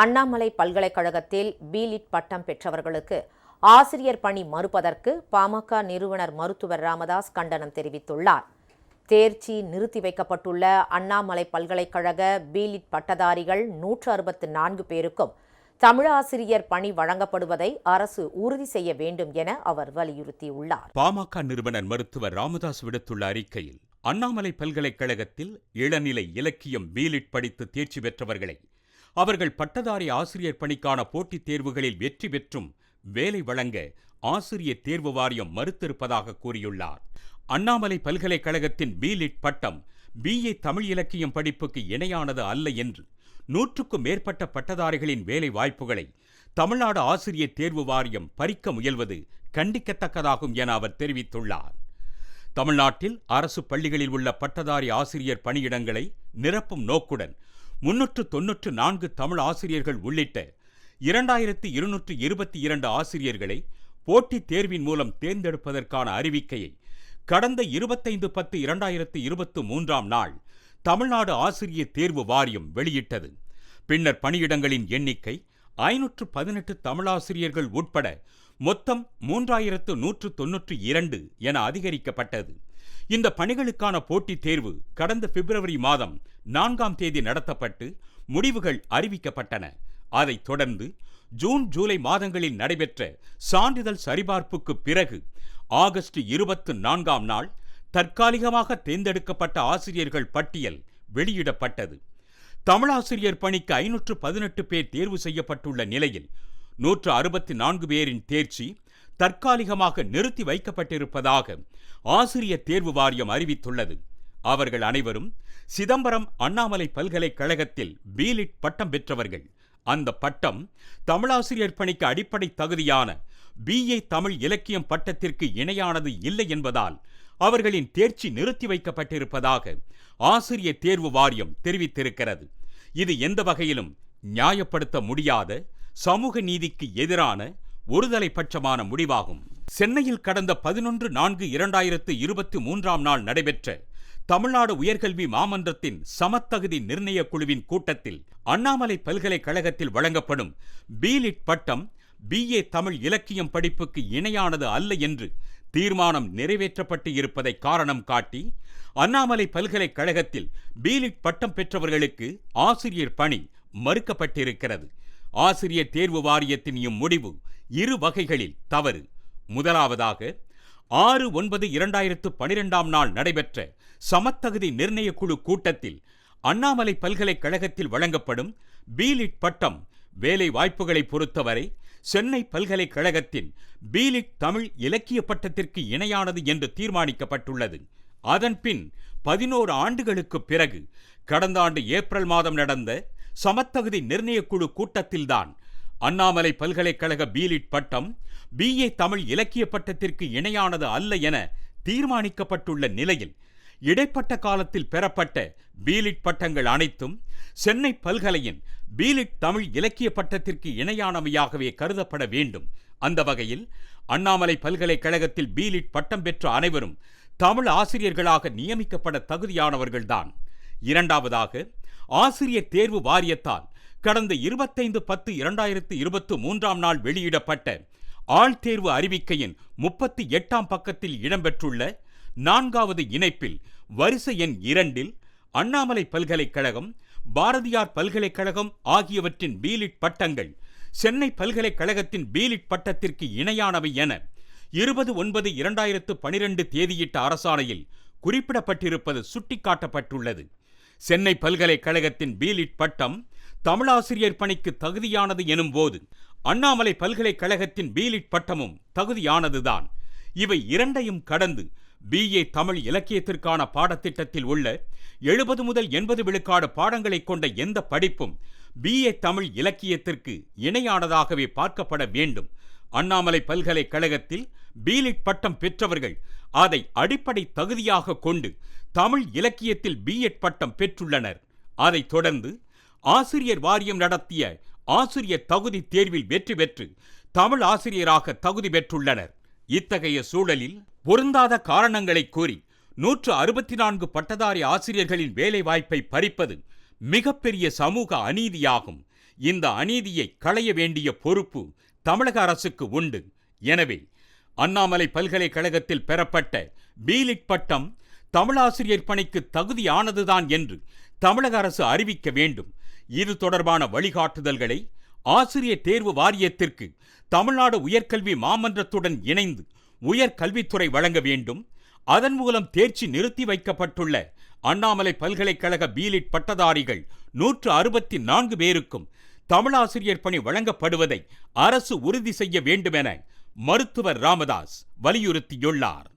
அண்ணாமலை பல்கலைக்கழகத்தில் பிலிட் பட்டம் பெற்றவர்களுக்கு ஆசிரியர் பணி மறுப்பதற்கு பாமக நிறுவனர் மருத்துவர் ராமதாஸ் கண்டனம் தெரிவித்துள்ளார். தேர்ச்சி நிறுத்தி வைக்கப்பட்டுள்ள அண்ணாமலை பல்கலைக்கழக பிலிட் பட்டதாரிகள் நூற்று அறுபத்து நான்கு பேருக்கும் தமிழாசிரியர் பணி வழங்கப்படுவதை அரசு உறுதி செய்ய வேண்டும் என அவர் வலியுறுத்தியுள்ளார். பாமக நிறுவனர் மருத்துவர் ராமதாஸ் விடுத்துள்ள அறிக்கையில் அண்ணாமலை பல்கலைக்கழகத்தில் இளநிலை இலக்கியம் பீலிட் படித்து தேர்ச்சி பெற்றவர்களை அவர்கள் பட்டதாரி ஆசிரியர் பணிக்கான போட்டித் தேர்வுகளில் வெற்றி பெற்றும் வேலை வழங்க ஆசிரியர் தேர்வு வாரியம் மறுத்திருப்பதாக கூறியுள்ளார். அண்ணாமலை பல்கலைக்கழகத்தின் பிலிட் பட்டம் பிஏ தமிழ் இலக்கியம் படிப்புக்கு இணையானது அல்ல என்று நூற்றுக்கும் மேற்பட்ட பட்டதாரிகளின் வேலை வாய்ப்புகளை தமிழ்நாடு ஆசிரியர் தேர்வு வாரியம் பறிக்க முயல்வது கண்டிக்கத்தக்கதாகும் என அவர் தெரிவித்துள்ளார். தமிழ்நாட்டில் அரசு பள்ளிகளில் உள்ள பட்டதாரி ஆசிரியர் பணியிடங்களை நிரப்பும் நோக்குடன் முன்னூற்று தொன்னூற்று நான்கு தமிழ் ஆசிரியர்கள் உள்ளிட்ட இரண்டாயிரத்தி இருநூற்று இருபத்தி இரண்டு ஆசிரியர்களை போட்டித் தேர்வின் மூலம் தேர்ந்தெடுப்பதற்கான அறிவிக்கையை கடந்த இருபத்தைந்து பத்து இரண்டாயிரத்து இருபத்து மூன்றாம் நாள் தமிழ்நாடு ஆசிரியர் தேர்வு வாரியம் வெளியிட்டது. பின்னர் பணியிடங்களின் எண்ணிக்கை ஐநூற்று பதினெட்டு தமிழாசிரியர்கள் உட்பட மொத்தம் மூன்றாயிரத்து நூற்று தொன்னூற்று இரண்டு என அதிகரிக்கப்பட்டது. இந்த பணிகளுக்கான போட்டித் தேர்வு கடந்த பிப்ரவரி மாதம் நான்காம் தேதி நடத்தப்பட்டு முடிவுகள் அறிவிக்கப்பட்டன. அதைத் தொடர்ந்து ஜூன் ஜூலை மாதங்களில் நடைபெற்ற சான்றிதழ் சரிபார்ப்புக்கு பிறகு ஆகஸ்ட் இருபத்து நான்காம் நாள் தற்காலிகமாக தேர்ந்தெடுக்கப்பட்ட ஆசிரியர்கள் பட்டியல் வெளியிடப்பட்டது. தமிழாசிரியர் பணிக்கு ஐநூற்று பதினெட்டு பேர் தேர்வு செய்யப்பட்டுள்ள நிலையில் நூற்று அறுபத்தி நான்கு பேரின் தேர்ச்சி தற்காலிகமாக நிறுத்தி வைக்கப்பட்டிருப்பதாக ஆசிரியர் தேர்வு வாரியம் அறிவித்துள்ளது. அவர்கள் அனைவரும் சிதம்பரம் அண்ணாமலை பல்கலைக்கழகத்தில் பீலிட் பட்டம் பெற்றவர்கள். அந்த பட்டம் தமிழாசிரியர் பணிக்கு அடிப்படை தகுதியான பிஏ தமிழ் இலக்கியம் பட்டத்திற்கு இணையானது இல்லை என்பதால் அவர்களின் தேர்ச்சி நிறுத்தி வைக்கப்பட்டிருப்பதாக ஆசிரியர் தேர்வு வாரியம் தெரிவித்திருக்கிறது. இது எந்த வகையிலும் நியாயப்படுத்த முடியாத சமூக நீதிக்கு எதிரான ஒருதலை பட்சமான முடிவாகும். சென்னையில் கடந்த பதினொன்று நான்கு இரண்டாயிரத்து இருபத்தி மூன்றாம் நாள் நடைபெற்ற தமிழ்நாடு உயர்கல்வி மாமன்றத்தின் சமத்தகுதி நிர்ணய குழுவின் கூட்டத்தில் அண்ணாமலை பல்கலைக்கழகத்தில் வழங்கப்படும் பிலிட் பட்டம் பிஏ தமிழ் இலக்கியம் படிப்புக்கு இணையானது அல்ல என்று தீர்மானம் நிறைவேற்றப்பட்டு இருப்பதை காரணம் காட்டி அண்ணாமலை பல்கலைக்கழகத்தில் பிலிட் பட்டம் பெற்றவர்களுக்கு ஆசிரியர் பணி மறுக்கப்பட்டிருக்கிறது. ஆசிரியர் தேர்வு வாரியத்தின் இம்முடிவு இரு வகைகளில் தவறு. முதலாவதாக ஆறு ஒன்பது இரண்டாயிரத்து பனிரெண்டாம் நாள் நடைபெற்ற சமத்தகுதி நிர்ணய குழு கூட்டத்தில் அண்ணாமலை பல்கலைக்கழகத்தில் வழங்கப்படும் பீலிட் பட்டம் வேலை வாய்ப்புகளை பொறுத்தவரை சென்னை பல்கலைக்கழகத்தின் பீலிட் தமிழ் இலக்கிய பட்டத்திற்கு இணையானது என்று தீர்மானிக்கப்பட்டுள்ளது. அதன்பின் பதினோரு ஆண்டுகளுக்கு பிறகு கடந்த ஆண்டு ஏப்ரல் மாதம் நடந்த சமத்தகுதி நிர்ணய குழு கூட்டத்தில்தான். அண்ணாமலை பல்கலைக்கழக பீலிட் பட்டம் பிஏ தமிழ் இலக்கிய பட்டத்திற்கு இணையானது அல்ல என தீர்மானிக்கப்பட்டுள்ள நிலையில் இடைப்பட்ட காலத்தில் பெறப்பட்ட பீலிட் பட்டங்கள் அனைத்தும் சென்னை பல்கலையின் பீலிட் தமிழ் இலக்கிய பட்டத்திற்கு இணையானவையாகவே கருதப்பட வேண்டும். அந்த வகையில் அண்ணாமலை பல்கலைக்கழகத்தில் பீலிட் பட்டம் பெற்ற அனைவரும் தமிழ் ஆசிரியர்களாக நியமிக்கப்பட தகுதியானவர்கள்தான். இரண்டாவதாக ஆசிரியர் தேர்வு வாரியத்தால் கடந்த இருபத்தைந்து பத்து இரண்டாயிரத்து இருபத்து மூன்றாம் நாள் வெளியிடப்பட்ட ஆழ்தேர்வு அறிவிக்கையின் முப்பத்தி எட்டாம் பக்கத்தில் இடம்பெற்றுள்ள நான்காவது இணைப்பில் வரிசை எண் இரண்டில் அண்ணாமலை பல்கலைக்கழகம் பாரதியார் பல்கலைக்கழகம் ஆகியவற்றின் பீலிட் பட்டங்கள் சென்னை பல்கலைக்கழகத்தின் பீலிட் பட்டத்திற்கு இணையானவை என இருபது ஒன்பது இரண்டாயிரத்து பனிரெண்டு தேதியிட்ட அரசாணையில் குறிப்பிடப்பட்டிருப்பது சுட்டிக்காட்டப்பட்டுள்ளது. சென்னை பல்கலைக்கழகத்தின் பீலிட் பட்டம் தமிழாசிரியர் பணிக்கு தகுதியானது எனும் போது அண்ணாமலை பல்கலைக்கழகத்தின் பீலிட் பட்டமும் தகுதியானதுதான். இவை இரண்டையும் கடந்து பிஏ தமிழ் இலக்கியத்திற்கான பாடத்திட்டத்தில் உள்ள எழுபது முதல் எண்பது விழுக்காடு பாடங்களை கொண்ட எந்த படிப்பும் பிஏ தமிழ் இலக்கியத்திற்கு இணையானதாகவே பார்க்கப்பட வேண்டும். அண்ணாமலை பல்கலைக்கழகத்தில் பீலிட் பட்டம் பெற்றவர்கள் அதை அடிப்படை தகுதியாக கொண்டு தமிழ் இலக்கியத்தில் பிஎட் பட்டம் பெற்றுள்ளனர். அதைத் தொடர்ந்து ஆசிரியர் வாரியம் நடத்திய ஆசிரியர் தகுதி தேர்வில் வெற்றி பெற்று தமிழ் ஆசிரியராக தகுதி பெற்றுள்ளனர். இத்தகைய சூழலில் பொருந்தாத காரணங்களை கூறி நூற்று அறுபத்தி நான்கு பட்டதாரி ஆசிரியர்களின் வேலைவாய்ப்பை பறிப்பது மிகப்பெரிய சமூக அநீதியாகும். இந்த அநீதியை களைய வேண்டிய பொறுப்பு தமிழக அரசுக்கு உண்டு. எனவே அண்ணாமலை பல்கலைக்கழகத்தில் பெறப்பட்ட பீலிட் பட்டம் தமிழாசிரியர் பணிக்கு தகுதியானதுதான் என்று தமிழக அரசு அறிவிக்க வேண்டும். இது தொடர்பான வழிகாட்டுதல்களை ஆசிரியர் தேர்வு வாரியத்திற்கு தமிழ்நாடு உயர்கல்வி மாமன்றத்துடன் இணைந்து உயர்கல்வித்துறை வழங்க வேண்டும். அதன் மூலம் தேர்ச்சி நிறுத்தி வைக்கப்பட்டுள்ள அண்ணாமலை பல்கலைக்கழக பீலிட் பட்டதாரிகள் நூற்று அறுபத்தி நான்கு பேருக்கும் தமிழாசிரியர் பணி வழங்கப்படுவதை அரசு உறுதி செய்ய வேண்டுமென மருத்துவர் ராமதாஸ் வலியுறுத்தியுள்ளார்.